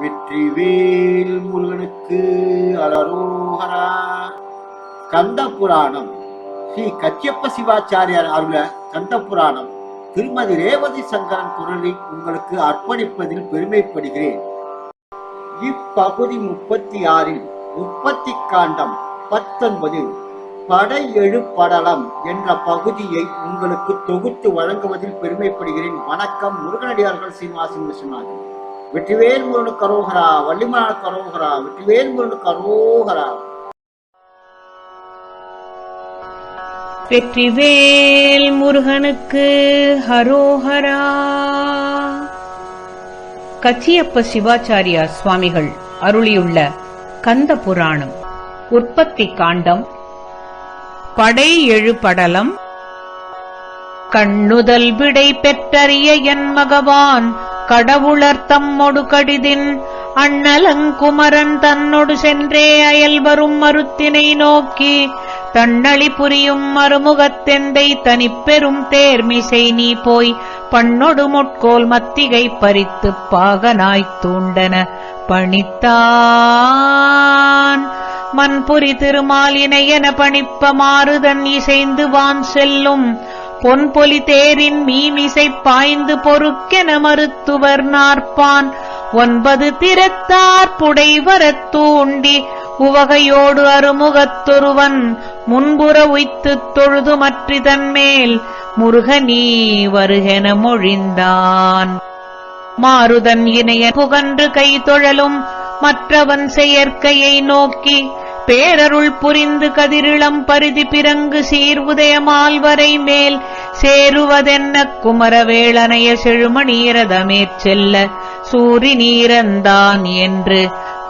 வெற்றிவேல் முருகனுக்கு அலரோகரா. கந்த புராணம் ஸ்ரீ கச்சியப்ப சிவாச்சாரியார் அருள கந்த புராணம் திருமதி ரேவதி சங்கரன் குரலை உங்களுக்கு அர்ப்பணிப்பதில் பெருமைப்படுகிறேன். இப்பகுதி முப்பத்தி ஆறில் உற்பத்தி காண்டம் பத்தொன்பது படையெழு படலம் என்ற பகுதியை உங்களுக்கு தொகுத்து வழங்குவதில் பெருமைப்படுகிறேன். வணக்கம் முருகனடியார்கள் சீனிவாசன் விஸ்வநாதன். வெற்றிவேல் முருகனுக்கு கரோகரா வள்ளிமலான கரோகரா வெற்றிவேல் முருகனுக்கு கரோகரா. வெற்றிவேல் முருகனுக்கு ஹரோஹரா. கச்சியப்ப சிவாச்சாரியா சுவாமிகள் அருளியுள்ள கந்த புராணம் உற்பத்தி காண்டம் படை எழுபடலம் கண்ணுதல் விடை பெற்றறிய என் மகவான் கடவுளர் தம்மொடு கடிதின் அண்ணலங்குமரன் தன்னொடு சென்றே அயல் வரும் மறுத்தினை நோக்கி தன்னளி புரியும் மறுமுகத்தெந்தை தனிப்பெரும் தேர்மிசை நீ போய் பண்ணொடு முட்கோல் மத்திகை பறித்துப் பாகனாய்த் தூண்டன. பணித்தான் மண்புரி திருமாலினையென பணிப்ப மாறுதன் இசைந்து வான் செல்லும் பொன்பொலி தேரின் மீமிசை பாய்ந்து பொறுக்கென மருத்துவர் நாற்பான். ஒன்பது திறத்தார் புடை தூண்டி உவகையோடு அருமுகத்தொருவன் முன்புற உய்த்துத் தொழுது மற்றிதன்மேல் முருகனீ வருகென மொழிந்தான். மாருதன் இணைய புகன்று கை தொழலும் மற்றவன் செயற்கையை நோக்கி பேரருள் புரிந்து கதிரிளம் பரிதி பிறங்கு சீர் உதயமால்வரை மேல் சேருவதென்ன குமரவேளனைய செழுமணீரதமேற் செல்ல சூரி நீரந்தான் என்று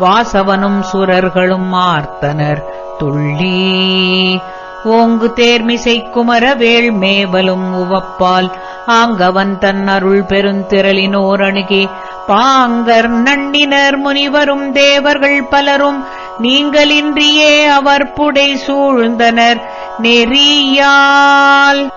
வாசவனும் சுரர்களும் மார்த்தனர் துள்ளி ஓங்கு தேர்மிசை குமரவேள் மேவலும் உவப்பால் ஆங்கவன் தன் அருள் பெருந்திரளினோர் அணுகி பாங்கர் நண்ணினர் முனிவரும் தேவர்கள் பலரும் நீங்களின்றியே அவர் புடை சூழ்ந்தனர் நெறியால்.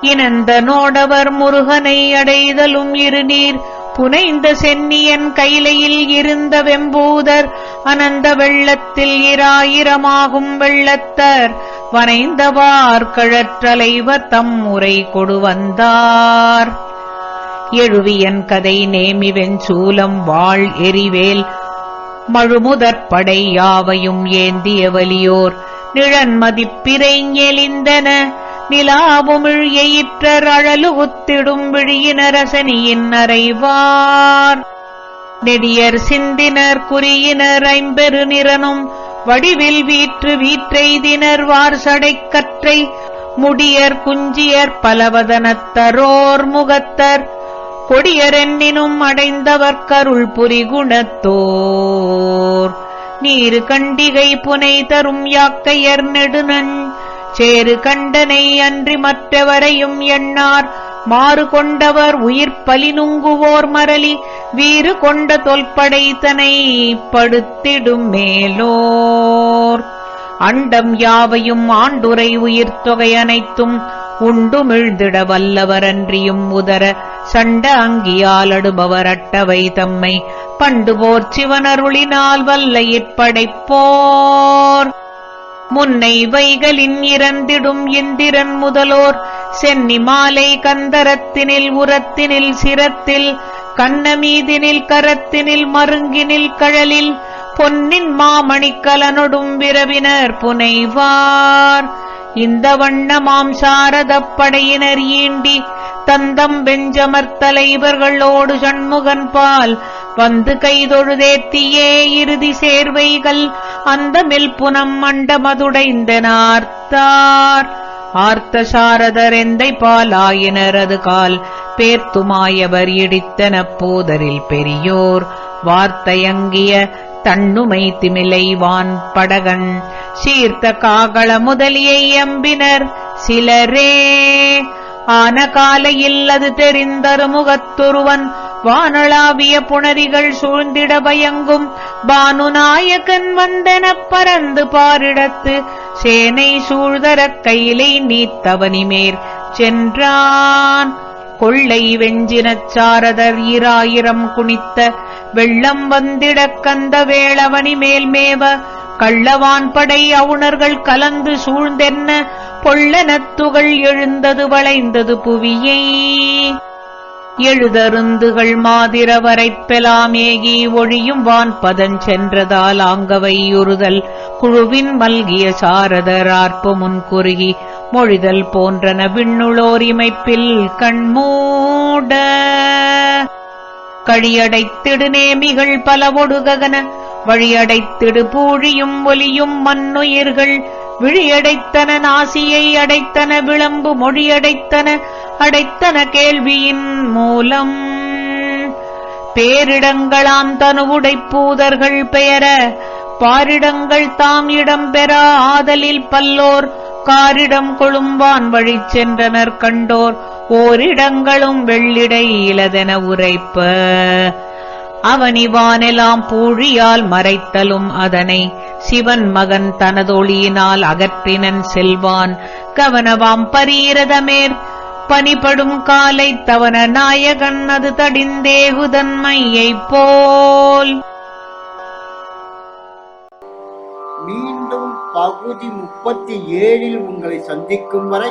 இனந்த நோடவர் முருகனை அடைதலும் இருநீர். புனைந்த சென்னியன் கைலையில் இருந்த வெம்பூதர் அனந்த வெள்ளத்தில் இராயிரமாகும் வெள்ளத்தர். வனைந்தவார் கழற்றலைவர் தம் முறை கொடு வந்தார். எழுவியன் கதை நேமி வெஞ்சூலம் வாழ் எரிவேல். மழுமுதற்படை யாவையும் ஏந்திய வலியோர்? நிழன்மதிப்பிரை ஞெலிந்தன நிலாவுமிழ் எயிற்றர் அழலு உத்திடும் விழியினரசனியின் அறைவார். நெடியர் சிந்தினர் குறியினர் ஐம்பெரு நிறனும். வடிவில் வீற்று வீற்றைதினர் வார் கற்றை. முடியர் குஞ்சியர் பலவதனத்தரோர் முகத்தர். கொடியரென்னினும் அடைந்தவர் கருள் புரிகுணத்தோர். நீரு கண்டிகை புனை தரும் யாக்கையர் நெடுநன் சேரு கண்டனை அன்றி மற்றவரையும் எண்ணார். மாறு கொண்டவர் உயிர் பலி நுங்குவோர் மரளி வீறு கொண்ட தொல்படைத்தனை படுத்திடும் மேலோர். அண்டம் யாவையும் ஆண்டுரை உயிர் தொகை அனைத்தும் உண்டுமிழ்ந்திட வல்லவரன்றியும் உதர சண்ட அங்கியால் அடுபவர் அட்டவை தம்மை. பண்டுபோர் சிவனருளினால் வல்ல இப்படைப்போர் முன்னை வைகளின் இறந்திடும் இந்திரன் முதலோர். சென்னி மாலை கந்தரத்தினில் உரத்தினில் சிரத்தில். கண்ணமீதினில் கரத்தினில் மருங்கினில் கழலில். பொன்னின் மாமணிக்கலனொடும் விரவினர் புனைவார். இந்த வண்ணமாம் சாரதப்படையினர் படையினர் தந்தம் பெஞ்சமர்த்தலை இவர்களோடு சண்முகன் பால். வந்து கைதொழுதேத்தியே இறுதி சேர்வைகள். அந்த புனம் மண்டமதுடைந்தனார்த்தார் ஆர்த்த சாரதர் எந்தை பாலாயினர் அது கால். பேர்த்துமாயவர் இடித்தன போதரில் பெரியோர். வார்த்தையங்கிய தண்ணுமை திமிலைவான் படகன். சீர்த்த காகள முதலியை எம்பினர் சிலரே ஆன காலையில் அது தெரிந்தருமுகத்துருவன் வானளாவிய புணரிகள் சூழ்ந்திட பயங்கும். பானுநாயகன் வந்தெனப் பறந்து பாரிடத்து சேனை சூழ்தரக் கையிலை நீத்தவனிமேர் சென்றான். கொள்ளை வெஞ்சினச் சாரதர் ஈராயிரம் குனித்த வெள்ளம் வந்திடக் கந்த வேளவனி மேல்மேவ கள்ளவான் படை அவுணர்கள் கலந்து சூழ்ந்தென்ன பொள்ளனத்துகள் எழுந்தது வளைந்தது புவியை. எழுதருந்துகள் மாதிரவரைப் பெலாமேகி ஒழியும் வான் பதஞ்சென்றதால் ஆங்கவை உறுதல் குழுவின் மல்கிய சாரதர் ஆர்ப்பு முன் குறுகி மொழிதல் போன்றன விண்ணுளோரிமைப்பில் கண்மூட. கழியடைத்திடு நேமிகள் பலவொடு ககன வழியடைத்திடு பூழியும் ஒலியும் மண்ணுயிர்கள் விழியடைத்தன நாசியை அடைத்தன விளம்பு மொழியடைத்தன அடைத்தன கேள்வியின் மூலம். பேரிடங்களாம் தனுவுடை பூதர்கள் பெயர பாரிடங்கள் தாம் இடம் பெறா ஆதலில் பல்லோர் காரிடம் கொழும்பான் வழி சென்றனர் கண்டோர். ஓரிடங்களும் வெள்ளிடை இலதென உரைப்ப. அவனிவானெலாம் பூழியால் மறைத்தலும் அதனை சிவன் மகன் தனதொளியினால் அகற்றினன் செல்வான். கவனவாம் பரீரதமேற் பனிபடும் காலை தவன நாயகன் அது தடிந்தேகுதன்மையைப் போல். மீண்டும் பகுதி முப்பத்தி ஏழில் உங்களை சந்திக்கும் வரை